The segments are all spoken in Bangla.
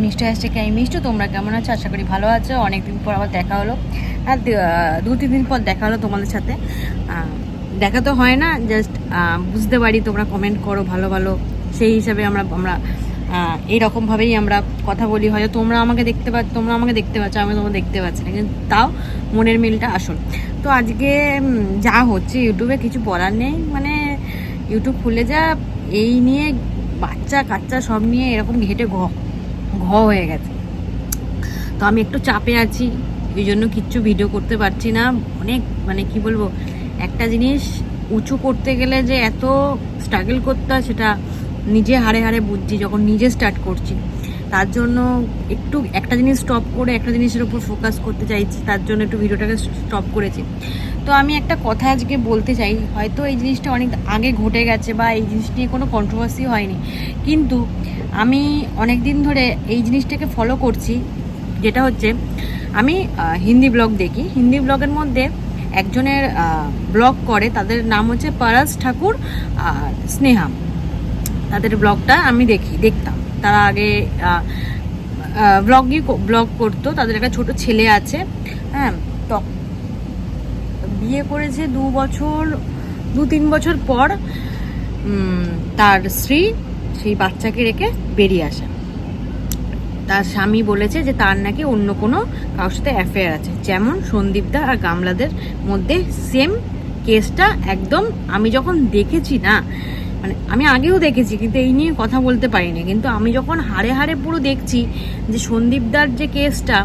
মিষ্টি কি? আমি মিষ্টি, তোমরা কেমন আছো? আশা করি ভালো আছো। অনেকদিন পর আবার দেখা হলো। আর দু- তিন দিন পর দেখা হলো তোমাদের সাথে। দেখা তো হয় না জাস্ট বুঝতে পারি তোমরা কমেন্ট করো, ভালো ভালো। সেই হিসাবে আমরা আমরা এইরকমভাবেই আমরা কথা বলি। হয়তো তোমরা আমাকে দেখতে পাচ্ছ তোমরা আমাকে দেখতে পাচ্ছ আমি তোমাকে দেখতে পাচ্ছি না। কিন্তু তাও মনের মিলটা আসল। তো আজকে যা হচ্ছে ইউটিউবে কিছু বলার নেই। মানে ইউটিউব খুলে যা, এই নিয়ে বাচ্চা কাচ্চা সব নিয়ে এরকম ঘেটে ঘ ঘ হয়ে গেছে। তো আমি একটু চাপে আছি, এই জন্য কিচ্ছু ভিডিও করতে পারছি না। অনেক মানে কি বলব, একটা জিনিস উঁচু করতে গেলে যে এত স্ট্রাগল করতে হয়, সেটা নিজে হারে হারে বুঝছি, যখন নিজে স্টার্ট করছি। তার জন্য একটু, একটা জিনিস স্টপ করে একটা জিনিসের উপর ফোকাস করতে চাইছি, তার জন্য একটু ভিডিওটাকে স্টপ করেছি। তো আমি একটা কথা আজকে বলতে চাই, হয়তো এই জিনিসটা অনেক আগে ঘটে গেছে বা এই জিনিস নিয়ে কোনো কন্ট্রোভার্সি হয়নি। কিন্তু আমি অনেক দিন ধরে এই জিনিসটাকে ফলো করছি, যেটা হচ্ছে, আমি হিন্দি ব্লগ দেখি। হিন্দি ব্লগের মধ্যে একজনের ব্লগ করে, তাদের নাম হচ্ছে পারাস ঠাকুর আর স্নেহা। তাদের ব্লগটা আমি দেখি, দেখতাম। তারা আগে ব্লগই ব্লগ করতো। তাদের একটা ছোট ছেলে আছে হ্যাঁ তো বিয়ে করেছে দু বছর, দু তিন বছর পর তার স্ত্রী সেই বাচ্চাকে রেখে বেরিয়ে আসে তার স্বামী বলেছে যে তার নাকি অন্য কোনো কারোর সাথে অ্যাফেয়ার আছে। যেমন সন্দীপদা আর গামলাদের মধ্যে সেম কেসটা একদম আমি যখন দেখেছি না মানে আমি আগেও দেখেছি, কিন্তু এই নিয়ে কথা বলতে পারিনি। কিন্তু আমি যখন হাড়ে হাড়ে পুরো দেখছি যে সন্দীপদার যে কেসটা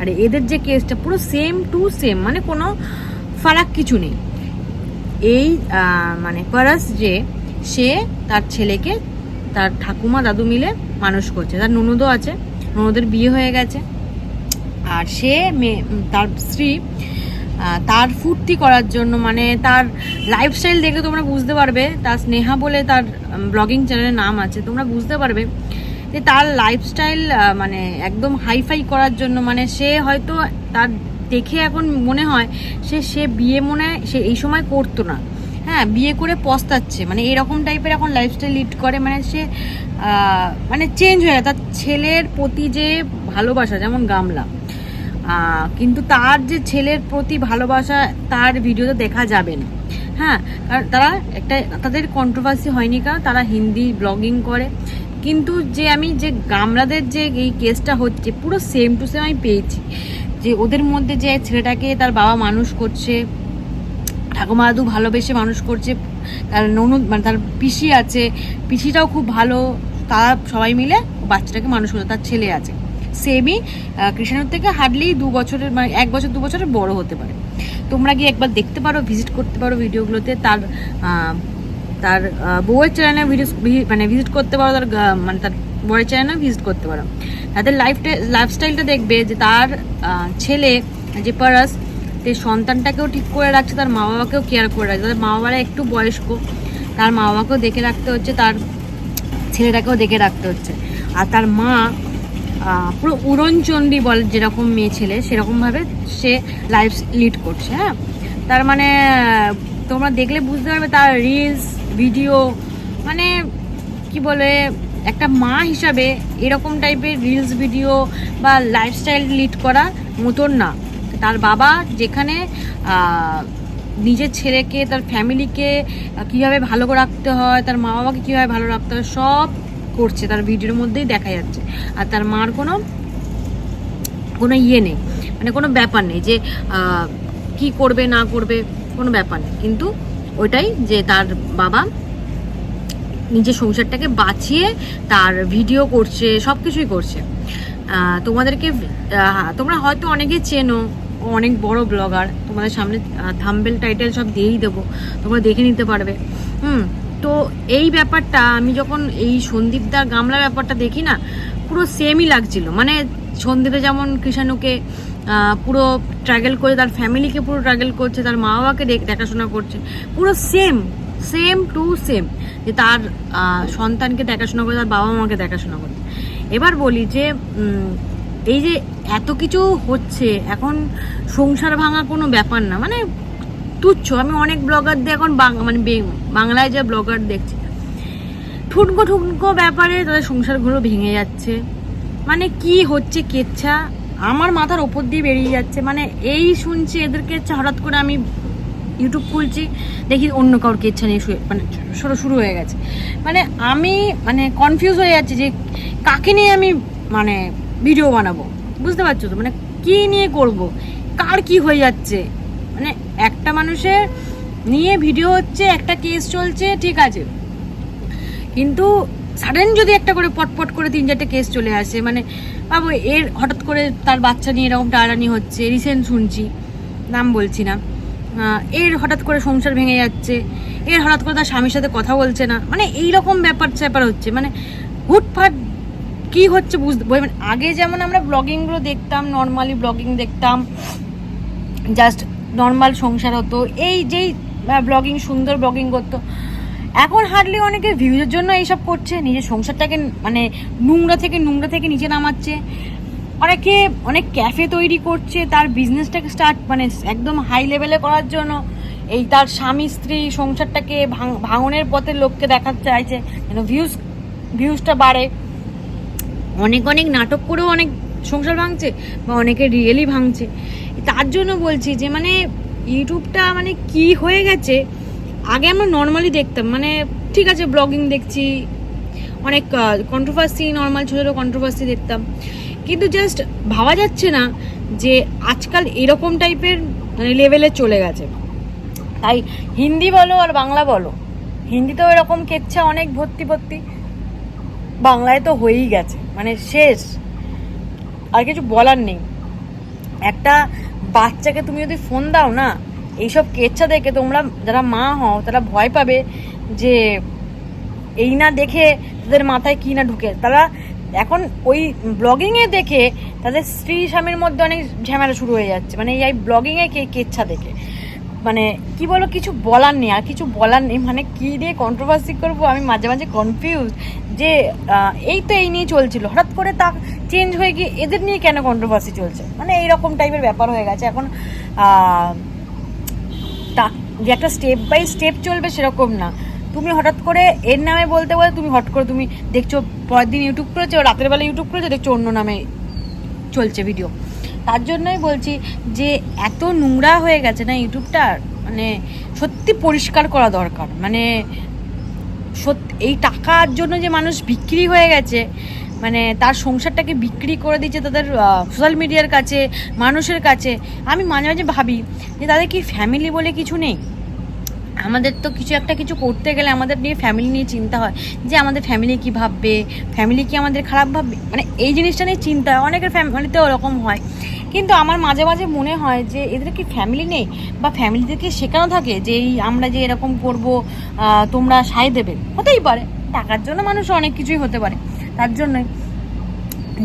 আর এদের যে কেসটা পুরো সেম টু সেম মানে কোনো ফারাক কিছু নেই। এই মানে পারাস যে, সে তার ছেলেকে তার ঠাকুমা দাদু মিলে মানুষ করছে। তার ননদও আছে, ননদের বিয়ে হয়ে গেছে। আর সে মেয়ে তার স্ত্রী তার ফুর্তি করার জন্য মানে তার লাইফস্টাইল দেখে তোমরা বুঝতে পারবে, তার স্নেহা বলে তার ব্লগিং চ্যানেলের নাম আছে। তোমরা বুঝতে পারবে যে তার লাইফস্টাইল মানে একদম হাইফাই করার জন্য মানে সে হয়তো তার দেখে এখন মনে হয়, সে সে বিয়ে মনে সে এই সময় করতো না। হ্যাঁ বিয়ে করে পস্তাচ্ছে। মানে এরকম টাইপের এখন লাইফস্টাইল লিড করে। মানে সে মানে চেঞ্জ হয়ে গেছে তার ছেলের প্রতি যে ভালোবাসা, যেমন গামলা কিন্তু তার যে ছেলের প্রতি ভালোবাসা, তার ভিডিওতে দেখা যাবে না। হ্যাঁ কারণ তারা একটা, তাদের কন্ট্রোভার্সি হয়নি কারণ তারা হিন্দি ব্লগিং করে। কিন্তু যে আমি যে গামলাদের যে এই কেসটা হচ্ছে, পুরো সেম টু সেম আমি পেয়েছি। যে ওদের মধ্যে যে ছেলেটাকে তার বাবা মানুষ করছে ঠাকুমা দাদু ভালোবেসে মানুষ করছে, তার ননদ মানে তার পিসি আছে, পিসিটাও খুব ভালো, তারা সবাই মিলে বাচ্চাটাকে মানুষ করছে, তার ছেলে আছে। সেমই কৃষ্ণের থেকে হার্ডলি দু বছরের মানে এক বছর, দু বছরের বড় হতে পারে। তোমরা গিয়ে একবার দেখতে পারো, ভিজিট করতে পারো ভিডিওগুলোতে, তার তার বউয়ের চ্যানেলে ভিডিও মানে ভিজিট করতে পারো, তার মানে তার বউয়ের চ্যানেলে ভিজিট করতে পারো। তাদের লাইফটা লাইফস্টাইলটা দেখবে যে তার ছেলে, যে পারাস সে সন্তানটাকেও ঠিক করে রাখছে, তার মা বাবাকেও কেয়ার করে রাখছে। তাদের মা বাবারা একটু বয়স্ক, তার মা বাবাকেও দেখে রাখতে হচ্ছে, তার ছেলেটাকেও দেখে রাখতে হচ্ছে। আর তার মা পুরো উড়নচণ্ডী বলে যেরকম মেয়ে ছেলে, সেরকমভাবে সে লাইফ লিড করছে হ্যাঁ? তার মানে তোমরা দেখলে বুঝতে পারবে তার রিলস ভিডিও মানে কি বলে, একটা মা হিসাবে এরকম টাইপের রিলস ভিডিও বা লাইফস্টাইল লিড করা মতন না। তার বাবা যেখানে নিজের ছেলেকে, তার ফ্যামিলিকে কীভাবে ভালো রাখতে হয়, তার মা বাবাকে কীভাবে ভালো রাখতে হয়, সব করছে, তার ভিডিওর মধ্যেই দেখা যাচ্ছে। আর তার মার কোনো কোনো ইয়ে নেই মানে কোনো ব্যাপার নেই যে কি করবে, না করবে, কোনো ব্যাপার নেই। কিন্তু ওইটাই যে তার বাবা নিজের সংসারটাকে বাঁচিয়ে তার ভিডিও করছে সব কিছুই করছে তোমাদেরকে তোমরা হয়তো অনেকে চেনো অনেক বড় ব্লগার, তোমাদের সামনে থাম্বেল টাইটেল সব দিয়েই দেবো, তোমরা দেখে নিতে পারবে। হুম, তো এই ব্যাপারটা আমি যখন এই সন্দীপদা গামলা ব্যাপারটা দেখি না, পুরো সেমই লাগছিল। মানে সন্দীপে যেমন কৃষাণুকে পুরো ট্রাগল করে, তার ফ্যামিলিকে পুরো ট্রাগল করছে, তার মা বাবাকে দেখ- দেখাশোনা করছে, পুরো সেম সেম টু সেম যে তার সন্তানকে দেখাশোনা করে, তার বাবা মাকে দেখাশোনা করছে। এবার বলি যে এই যে এত কিছু হচ্ছে, এখন সংসার ভাঙা কোনো ব্যাপার না। মানে তুচ্ছ, আমি অনেক ব্লগারদের এখন মানে বাংলায় যা ব্লগার দেখছি। ঠুনকো ঠুনকো ব্যাপারে তাদের সংসারগুলো ভেঙে যাচ্ছে। মানে কি হচ্ছে কেচ্ছা? আমার মাথার ওপর দিয়ে বেরিয়ে যাচ্ছে। মানে এই শুনছি এদের কেচ্ছা হঠাৎ করে আমি ইউটিউব খুলছি, দেখি অন্য কারোর কেচ্ছা নিয়ে শুয়ে মানে শুরু শুরু হয়ে গেছে। মানে আমি মানে কনফিউজ হয়ে যাচ্ছি যে কাকে নিয়ে আমি মানে ভিডিও বানাবো। বুঝতে পারছ তো? মানে কি নিয়ে করব? কার কি হয়ে যাচ্ছে? মানে একটা মানুষের নিয়ে ভিডিও হচ্ছে, একটা কেস চলছে, ঠিক আছে। কিন্তু সাডেন যদি একটা করে পটপট করে তিন চারটে কেস চলে আসে মানে বাবু, এর হঠাৎ করে তার বাচ্চা নিয়ে এরকম টানানি হচ্ছে রিসেন্ট শুনছি, নাম বলছি না। এর হঠাৎ করে সংসার ভেঙে যাচ্ছে, এর হঠাৎ করে তার স্বামীর সাথে কথা বলছে না মানে এই রকম ব্যাপার স্যাপার হচ্ছে। মানে হুটফাট কি হচ্ছে বুঝতে আগে যেমন আমরা ব্লগিংগুলো দেখতাম নর্মালি ব্লগিং দেখতাম জাস্ট নর্মাল সংসার হতো, এই যেই ব্লগিং, সুন্দর ব্লগিং করতো, এখন হার্ডলি অনেকে ভিউজের জন্য এইসব করছে, নিজের সংসারটাকে মানে নোংরা থেকে নোংরা থেকে নিচে নামাচ্ছে, অনেকে, অনেক ক্যাফে তৈরি করছে, তার বিজনেসটাকে স্টার্ট মানে একদম হাই লেভেলে করার জন্য, এই তার স্বামী, স্ত্রী সংসারটাকে ভাঙ- ভাঙনের পথে লোককে দেখাতে চাইছে, যেন ভিউজ ভিউজটা বাড়ে। অনেক অনেক নাটক করেও অনেক সংসার ভাঙছে বা অনেকে রিয়েলি ভাঙছে। তার জন্য বলছি যে মানে ইউটিউবটা মানে কি হয়ে গেছে, আগে আমরা নর্মালি দেখতাম মানে ঠিক আছে ব্লগিং দেখছি, অনেক কন্ট্রোভার্সি নর্মাল ছোটো ছোটো কন্ট্রোভার্সি দেখতাম। কিন্তু জাস্ট ভাবা যাচ্ছে না যে আজকাল এরকম টাইপের মানে লেভেলে চলে গেছে। তাই হিন্দি বলো আর বাংলা বলো, হিন্দিতেও এরকম কেচ্ছা অনেক ভর্তি ভর্তি, বাংলায় তো হয়েই গেছে। মানে শেষ। আর কিছু বলার নেই। একটা বাচ্চাকে তুমি যদি ফোন দাও না, এইসব কেচ্ছা দেখে তোমরা যারা মা হও, তারা ভয় পাবে যে এই না দেখে তাদের মাথায় কি না ঢুকে। তারা এখন ওই ব্লগিংয়ে দেখে তাদের স্ত্রী স্বামীর মধ্যে অনেক ঝামেলা শুরু হয়ে যাচ্ছে। মানে এই ব্লগিংয়ে কে কেচ্ছা দেখে। মানে কি বলো কিছু বলার নেই, আর কিছু বলার নেই মানে কি দিয়ে কন্ট্রোভার্সি করব আমি মাঝে মাঝে কনফিউজ যে এই তো এই নিয়ে চলছিল, হঠাৎ করে তা চেঞ্জ হয়ে গিয়ে এদের নিয়ে কেন কন্ট্রোভার্সি চলছে? মানে এইরকম টাইপের ব্যাপার হয়ে গেছে, এখন তা যে একটা স্টেপ বাই স্টেপ চলবে সেরকম না। তুমি হঠাৎ করে এর নামে বলতে বলতে তুমি হট করে তুমি দেখছ, পরের দিন ইউটিউব করেছ রাতের বেলা ইউটিউব করেছ দেখছ অন্য নামে চলছে ভিডিও তার জন্যই বলছি যে এত নোংরা হয়ে গেছে না ইউটিউবটা মানে সত্যি পরিষ্কার করা দরকার। মানে সত্যি এই টাকার জন্য যে মানুষ বিক্রি হয়ে গেছে মানে তার সংসারটাকে বিক্রি করে দিচ্ছে তাদের সোশ্যাল মিডিয়ার কাছে, মানুষের কাছে, আমি মাঝে মাঝে ভাবি যে তাদের কি ফ্যামিলি বলে কিছু নেই? আমাদের তো কিছু একটা কিছু করতে গেলে আমাদের নিয়ে ফ্যামিলি নিয়ে চিন্তা হয় যে আমাদের ফ্যামিলি কি ভাববে ফ্যামিলি কি আমাদের খারাপ ভাববে? মানে এই জিনিসটা নিয়ে চিন্তা হয়। অনেকের ফ্যামিলিতে ওরকম হয়। কিন্তু আমার মাঝে মাঝে মনে হয় যে এদের কি ফ্যামিলি নেই বা ফ্যামিলিদেরকে শেখানো থাকে যে এই আমরা যে এরকম করব তোমরা সায় দেবে? হতেই পারে। টাকার জন্য মানুষ অনেক কিছুই হতে পারে। তার জন্যই।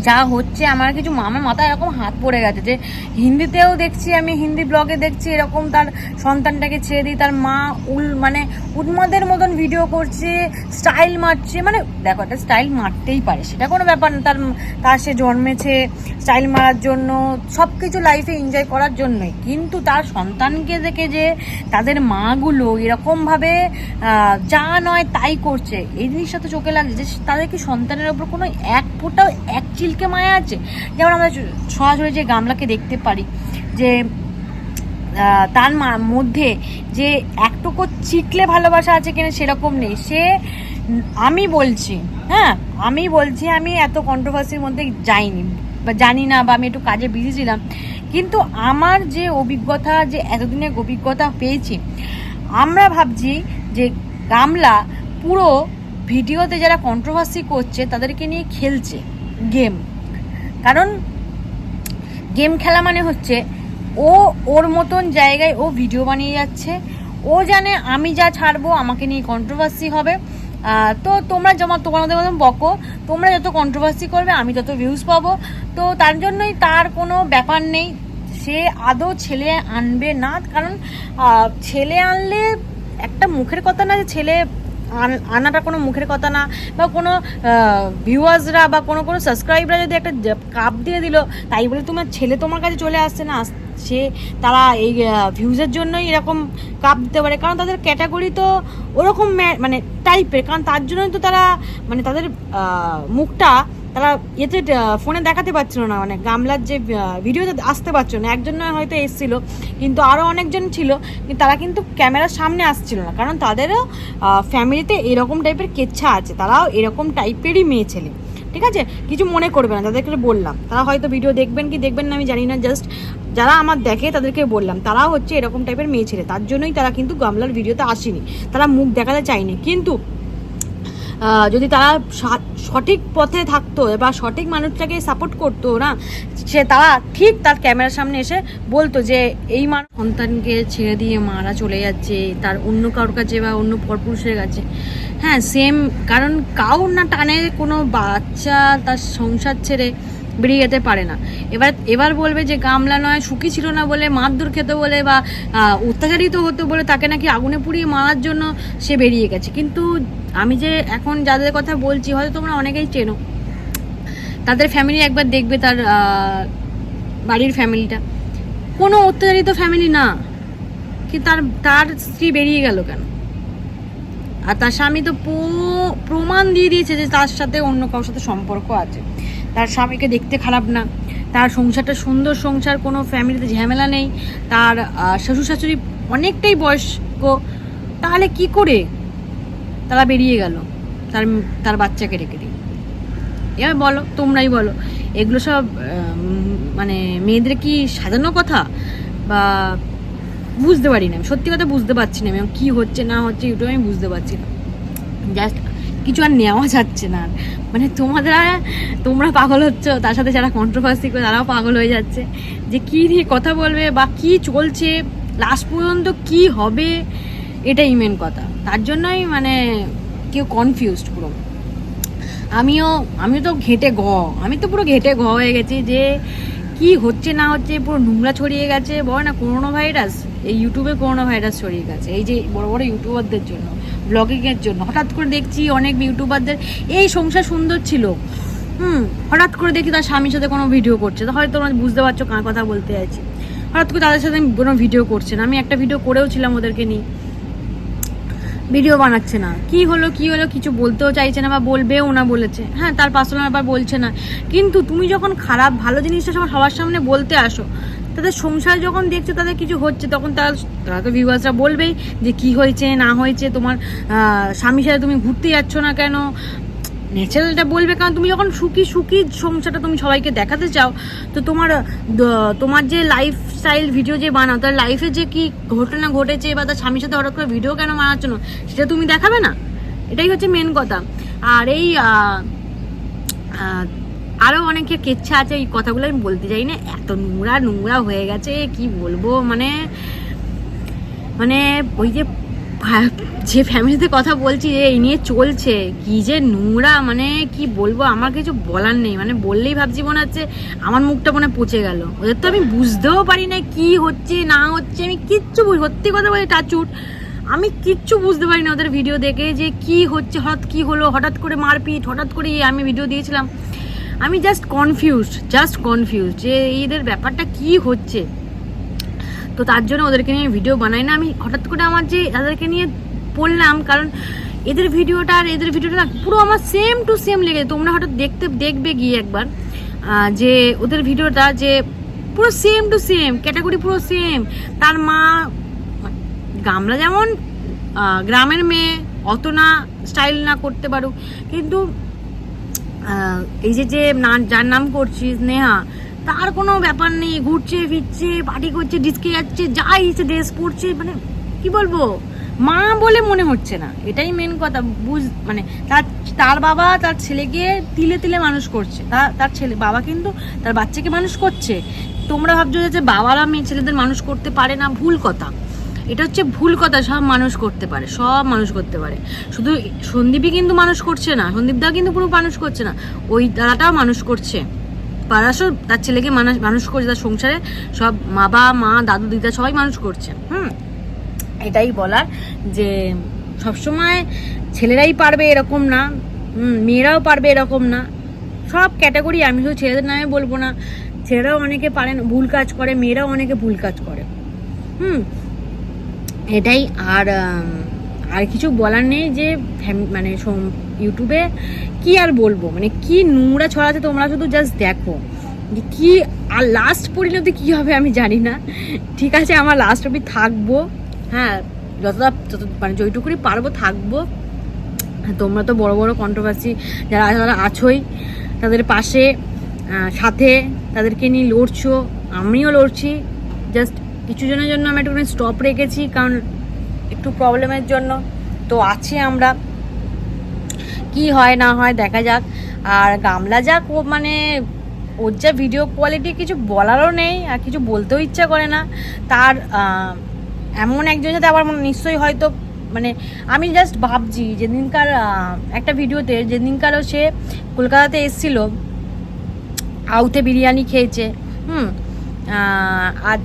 যা হচ্ছে, আমার কিছু আমার মাথায় এরকম হাত পড়ে গেছে যে হিন্দিতেও দেখছি আমি, হিন্দি ব্লগে দেখছি, এরকম তার সন্তানটাকে ছেড়ে দিই, তার মা উল মানে উন্মাদের মতন ভিডিও করছে স্টাইল মারছে মানে দেখো একটা স্টাইল মারতেই পারে, সেটা কোনো ব্যাপার না, তার তার সে জন্মেছে স্টাইল মারার জন্য সব কিছু লাইফে এনজয় করার জন্যই, কিন্তু তার সন্তানকে দেখে যে তাদের মাগুলো এরকমভাবে যা নয় তাই করছে এই জিনিসটা তো চোখে লাগছে, যে তাদের কি সন্তানের ওপর কোনো এক ফোঁটাও, এক চিলকে মায়া আছে? যেমন আমরা সরাসরি যে গামলাকে দেখতে পারি, যে তার মধ্যে যে একটুকু চিকলে ভালোবাসা আছে কিনা সেরকম নেই। সে, আমি বলছি হ্যাঁ আমি বলছি, আমি এত কন্ট্রোভার্সির মধ্যে যাইনি, বা জানি না, বা আমি একটু কাজে বিজি ছিলাম। কিন্তু আমার যে অভিজ্ঞতা, যে এতদিনের অভিজ্ঞতা পেয়েছি, আমরা ভাবছি যে গামলা পুরো ভিডিওতে যারা কন্ট্রোভার্সি করছে, তাদেরকে নিয়ে খেলছে। গেম। কারণ গেম খেলা মানে হচ্ছে ও ওর মতন জায়গায় ও ভিডিও বানিয়ে যাচ্ছে। ও জানে আমি যা ছাড়বো আমাকে নিয়ে কন্ট্রোভার্সি হবে। তো তোমরা যেমন তোমাদের মতন বকো, তোমরা যত কন্ট্রোভার্সি করবে আমি তত ভিউজ পাবো। তো তার জন্যই তার কোনো ব্যাপার নেই। সে আদৌ ছেলে আনবে না। কারণ ছেলে আনলে একটা মুখের কথা না যে ছেলে আনাটা কোনো মুখের কথা না, বা কোনো ভিউয়ার্সরা বা কোনো কোনো সাবস্ক্রাইবরা যদি একটা কাপ দিয়ে দিল, তাই বলে তোমার ছেলে তোমার কাছে চলে আসছে না? সে তারা এই ভিউজের জন্যই এরকম কাপ দিতে পারে। কারণ তাদের ক্যাটাগরি তো ওরকম মানে টাইপের কারণ তার জন্যই তো তারা মানে তাদের মুখটা তারা এতে ফোনে দেখাতে পারছিল না মানে গামলার যে ভিডিওতে আসতে পারছিল না। একজন হয়তো এসেছিল, কিন্তু আরও অনেকজন ছিল তারা কিন্তু ক্যামেরার সামনে আসছিল না। কারণ তাদেরও ফ্যামিলিতে এরকম টাইপের কেচ্ছা আছে, তারাও এরকম টাইপেরই মেয়ে ছেলে, ঠিক আছে? কিছু মনে করবে না, তাদেরকে বললাম। তারা হয়তো ভিডিও দেখবেন কি দেখবেন না, আমি জানি না জাস্ট যারা আমার দেখে তাদেরকে বললাম, তারাও হচ্ছে এরকম টাইপের মেয়ে ছেলে, তার জন্যই তারা কিন্তু গামলার ভিডিওতে আসেনি। তারা মুখ দেখাতে চায়নি। কিন্তু যদি তারা সঠিক পথে থাকতো বা সঠিক মানুষটাকে সাপোর্ট করতো না, সে তারা ঠিক তার ক্যামেরার সামনে এসে বলতো যে, এই মানুষ সন্তানকে ছেড়ে দিয়ে মারা চলে যাচ্ছে, তার অন্য কারোর কাছে বা অন্য পরপুরুষের কাছে। হ্যাঁ সেম কারণ কাউর না টানে কোনো বাচ্চা তার সংসার ছেড়ে। বেরিয়ে যেতে পারে না। এবার এবার বলবে যে গামলা নয়, সুখী ছিল না বলে, মারধর খেতে বলে বা অত্যাচারিত হতো বলে তাকে নাকি আগুনে পুড়িয়ে মারার জন্য সে বেরিয়ে গেছে। কিন্তু আমি যে এখন যাদের কথা বলছি, হয়তো তোমরা অনেকেই চেনো। তাদের ফ্যামিলি একবার দেখবে তার বাড়ির ফ্যামিলিটা কোনো অত্যাচারিত ফ্যামিলি না, কি তার তার স্ত্রী বেরিয়ে গেল কেন? আর তার স্বামী তো প্রমাণ দিয়ে দিয়েছে যে তার সাথে অন্য কারোর সাথে সম্পর্ক আছে। তার স্বামীকে দেখতে খারাপ না। তার সংসারটা সুন্দর সংসার, কোনো ফ্যামিলিতে ঝামেলা নেই। তার শ্বশুর শাশুড়ি অনেকটাই বয়স্ক। তাহলে কি করে? তারা বেরিয়ে গেল। তার তার বাচ্চাকে রেখে দিয়ে এবার বলো, তোমরাই বলো, এগুলো সব মানে মেয়েদের কি সাজানো কথা? বা বুঝতে পারি না আমি। সত্যি কথা বুঝতে পারছি না আমি। কি হচ্ছে, না হচ্ছে ইউটিউবে আমি বুঝতে পারছি না। জাস্ট কিছু আর নেওয়া যাচ্ছে না। মানে তোমাদের তোমরা পাগল হচ্ছ, তার সাথে যারা কন্ট্রোভার্সি করে তারাও পাগল হয়ে যাচ্ছে। যে কি নিয়ে কথা বলবে বা কি চলছে লাস্ট পর্যন্ত কি হবে, এটাই মেন কথা। তার জন্যই মানে কেউ কনফিউজড পুরো। আমিও আমিও তো ঘেটে গ, আমি তো পুরো ঘেটে গ হয়ে গেছি যে কি হচ্ছে না হচ্ছে, পুরো নোংরা ছড়িয়ে গেছে। বল না করোনা ভাইরাস এই ইউটিউবে করোনা ভাইরাস ছড়িয়ে গেছে। এই যে বড় বড় ইউটিউবারদের জন্য। ব্লগিংয়ের জন্য। হঠাৎ করে দেখছি অনেক ইউটিউবারদের এই সংসার সুন্দর ছিল। হুম, হঠাৎ করে দেখি তার স্বামীর সাথে কোনো ভিডিও করছে। তো হয়তো তোমরা বুঝতে পারছ কার কথা বলতে চাইছি। হঠাৎ করে তাদের সাথে কোনো ভিডিও করছে না। আমি একটা ভিডিও করেও ছিলাম ওদেরকে নিয়ে। ভিডিও বানাচ্ছে না। কি হলো কি হলো কিছু বলতেও চাইছে না বা বলবেও না বলেছে। হ্যাঁ তার পার্সোনাল আবার বলছে না। কিন্তু তুমি যখন খারাপ, ভালো জিনিসটা যখন সবার সামনে বলতে আসো তাদের সংসার যখন দেখছে, তাদের কিছু হচ্ছে, তখন তারা তারা তো ভিউয়ার্সরা বলবেই যে কি হয়েছে, না হয়েছে, তোমার স্বামীর সাথে তুমি ঘুরতে যাচ্ছ না কেন? ন্যাচারালটা বলবে, কারণ তুমি যখন সুখী সুখী সংসারটা তুমি সবাইকে দেখাতে চাও, তো তোমার তোমার যে লাইফ স্টাইল ভিডিও যে বানাও, তার লাইফে যে কি ঘটনা ঘটেছে বা তার স্বামীর সাথে হঠাৎ করে ভিডিও কেন বানাচ্ছ না, সেটা তুমি দেখাবে না? এটাই হচ্ছে মেন কথা। আর এই আরও অনেকে কেচ্ছা আছে এই কথাগুলো আমি বলতে চাই না। এত নোংরা নোংরা হয়ে গেছে, কি বলব? মানে মানে ওই যে যে ফ্যামিলিতে কথা বলছি যে এই নিয়ে চলছে। কি যে নোংরা মানে কি বলব? আমার কিছু বলার নেই। মানে বললেই ভাবছি মনে হচ্ছে আমার মুখটা মনে হয় পচে গেল। ওদের তো আমি বুঝতেও পারি না কি হচ্ছে, না হচ্ছে। আমি কিচ্ছু সত্যি কথা বলি টাচুট আমি কিচ্ছু বুঝতে পারি না ওদের ভিডিও দেখে যে কি হচ্ছে, হঠাৎ কি হলো, হঠাৎ করে মারপিট, হঠাৎ করে আমি ভিডিও দিয়েছিলাম। আমি জাস্ট কনফিউজড জাস্ট কনফিউজ যে এদের ব্যাপারটা কি হচ্ছে। তো তার জন্য ওদেরকে নিয়ে ভিডিও বানাই না। আমি হঠাৎ করে আমার যে তাদেরকে নিয়ে পড়লাম কারণ এদের ভিডিওটা আর এদের ভিডিওটা না পুরো আমার সেম টু সেম লেগে তোমরা হঠাৎ দেখতে, দেখবে গিয়ে একবার যে ওদের ভিডিওটা যে পুরো সেম টু সেম ক্যাটাগরি পুরো সেম তার মা, গামলা যেমন গ্রামের মেয়ে, অত না স্টাইল না করতে পারুক। কিন্তু এই যে যে যার নাম করছিস নেহা তার কোনো ব্যাপার নেই, ঘুরছে, ফিরছে পার্টি করছে ডিস্কে যাচ্ছে, যা ইচ্ছে ড্রেস পরছে মানে কি বলব? মা বলে মনে হচ্ছে না, এটাই মেন কথা, বুঝ মানে তার তার বাবা তার ছেলেকে তিলে তিলে মানুষ করছে তার তার ছেলে বাবা কিন্তু তার বাচ্চাকে মানুষ করছে। তোমরা ভাবছ যে বাবারা মেয়ে ছেলেদের মানুষ করতে পারে না, ভুল কথা। এটা হচ্ছে ভুল কথা, সব মানুষ করতে পারে, সব মানুষ করতে পারে। শুধু সন্দীপই কিন্তু মানুষ করছে না, সন্দীপ দা কিন্তু পুরো মানুষ করছে না, ওই দাদাটাও মানুষ করছে। পারাসও তার ছেলেকে মানুষ মানুষ করছে, তার সংসারে সব বাবা মা, দাদু, দিদা সবাই মানুষ করছে, হুম? এটাই বলার যে সবসময় ছেলেরাই পারবে এরকম না মেয়েরাও পারবে এরকম না। সব ক্যাটাগরি, আমি শুধু ছেলেদের নামে বলব না, ছেলেরাও অনেকে পারেন ভুল কাজ করে, মেয়েরাও অনেকে ভুল কাজ করে, হুম? এটাই। আর আর কিছু বলার নেই যে মানে ইউটিউবে কি আর বলব? মানে কি নোংরা ছড়াচ্ছে তোমরা শুধু জাস্ট দেখো। যে কি, আর লাস্ট পরিণতি কি হবে আমি জানি না। ঠিক আছে, আমার লাস্ট অবধি থাকব। হ্যাঁ যতটা, যত মানে যেটুকুনি পারব থাকব। তোমরা তো বড় বড় কন্ট্রোভার্সি যারা যারা আছোই। তাদের পাশে সাথে তাদেরকে নিয়ে লড়ছো। আমিও লড়ছি। জাস্ট কিছু জনের জন্য আমি একটুখানি স্টপ রেখেছি, কারণ একটু প্রবলেমের জন্য। তো আছি আমরা। কি হয়, না হয়, দেখা যাক। আর গামলা যাক, ও মানে ওর যা ভিডিও কোয়ালিটি কিছু বলারও নেই, আর কিছু বলতেও ইচ্ছা করে না। তার এমন একজন সাথে আবার নিশ্চয়ই হয়তো মানে আমি জাস্ট ভাবছি, যেদিনকার একটা ভিডিওতে যেদিনকারও সে কলকাতাতে এসেছিল আউতে বিরিয়ানি খেয়েছে। হুম আর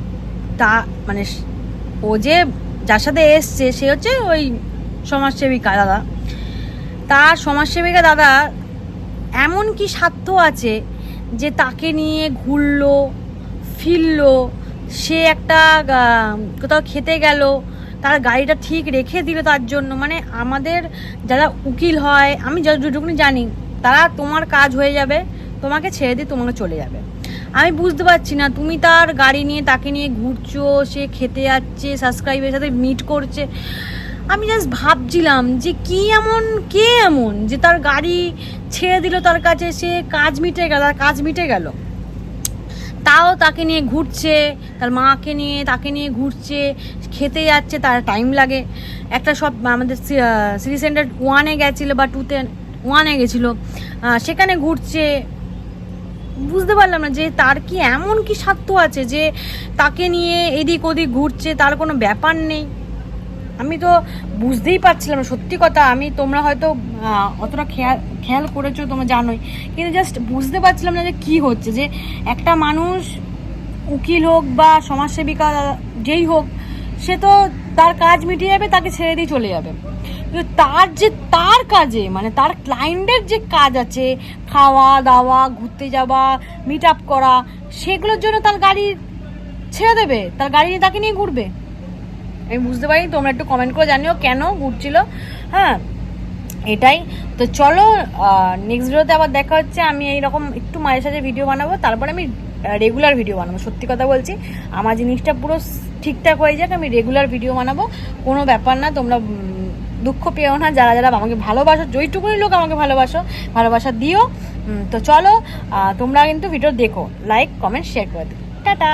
তা মানে ও যে যার সাথে এসছে, সে হচ্ছে ওই সমাজসেবিকা দাদা। তার সমাজসেবিকা দাদা এমন কি স্বার্থ আছে যে তাকে নিয়ে ঘুরলো, ফিরলো, সে একটা কোথাও খেতে গেল, তার গাড়িটা ঠিক রেখে দিল তার জন্য? মানে আমাদের যারা উকিল হয়, আমি যত- যেটুকুনি জানি, তারা তোমার কাজ হয়ে যাবে, তোমাকে ছেড়ে দিয়ে তোমাকে চলে যাবে। আমি বুঝতে পারছি না। তুমি তার গাড়ি নিয়ে, তাকে নিয়ে ঘুরছো, সে খেতে যাচ্ছে সাবস্ক্রাইবের সাথে মিট করছে। আমি জাস্ট ভাবছিলাম যে কি এমন, কে এমন? যে তার গাড়ি ছেড়ে দিল তার কাছে, সে কাজ মিটে গেল, তার কাজ মিটে গেল। তাও তাকে নিয়ে ঘুরছে, তার মাকে নিয়ে, তাকে নিয়ে ঘুরছে, খেতে যাচ্ছে, তার টাইম লাগে। একটা সব আমাদের সিটি সেন্টার ওয়ানে গেছিল বা টুতে ওয়ানে গেছিল। সেখানে ঘুরছে। বুঝতে পারলাম না যে তার কি এমন কি স্বার্থ আছে যে তাকে নিয়ে এদিক ওদিক ঘুরছে, তার কোনো ব্যাপার নেই। আমি তো বুঝতেই পারছিলাম না, সত্যি কথা, আমি তোমরা হয়তো অতটা খেয়াল খেয়াল করেছ, তোমরা জানোই। কিন্তু জাস্ট বুঝতে পারছিলাম না যে কি হচ্ছে, যে একটা মানুষ উকিল হোক বা সমাজসেবিকা, যেই হোক, সে তো তার কাজ মিটিয়ে যাবে, তাকে ছেড়ে দিয়ে চলে যাবে। তার যে, তার কাজে মানে তার ক্লায়েন্টের যে কাজ আছে, খাওয়া, দাওয়া, ঘুরতে যাওয়া মিট আপ করা, সেগুলোর জন্য তার গাড়ি ছেড়ে দেবে? তার গাড়ি নিয়ে তাকে নিয়ে ঘুরবে? আমি বুঝতে পারি তোমরা একটু কমেন্ট করে জানিও কেন ঘুরছিল। হ্যাঁ এটাই। তো চলো নেক্সট ভিডিওতে আবার দেখা হচ্ছে। আমি এইরকম একটু মাঝে সাঝে ভিডিও বানাবো, তারপরে আমি রেগুলার ভিডিও বানাবো। সত্যি কথা বলছি, আমার জিনিসটা পুরো ঠিকঠাক হয়ে যাক, আমি রেগুলার ভিডিও বানাবো। কোনো ব্যাপার না, তোমরা দুঃখ পেও না, যারা যারা আমাকে ভালোবাসো, যেইটুকুনি লোক আমাকে ভালোবাসো, ভালোবাসা দিও। তো চলো তোমরা কিন্তু ভিডিও দেখো লাইক কমেন্ট শেয়ার করে দিও। টাটা!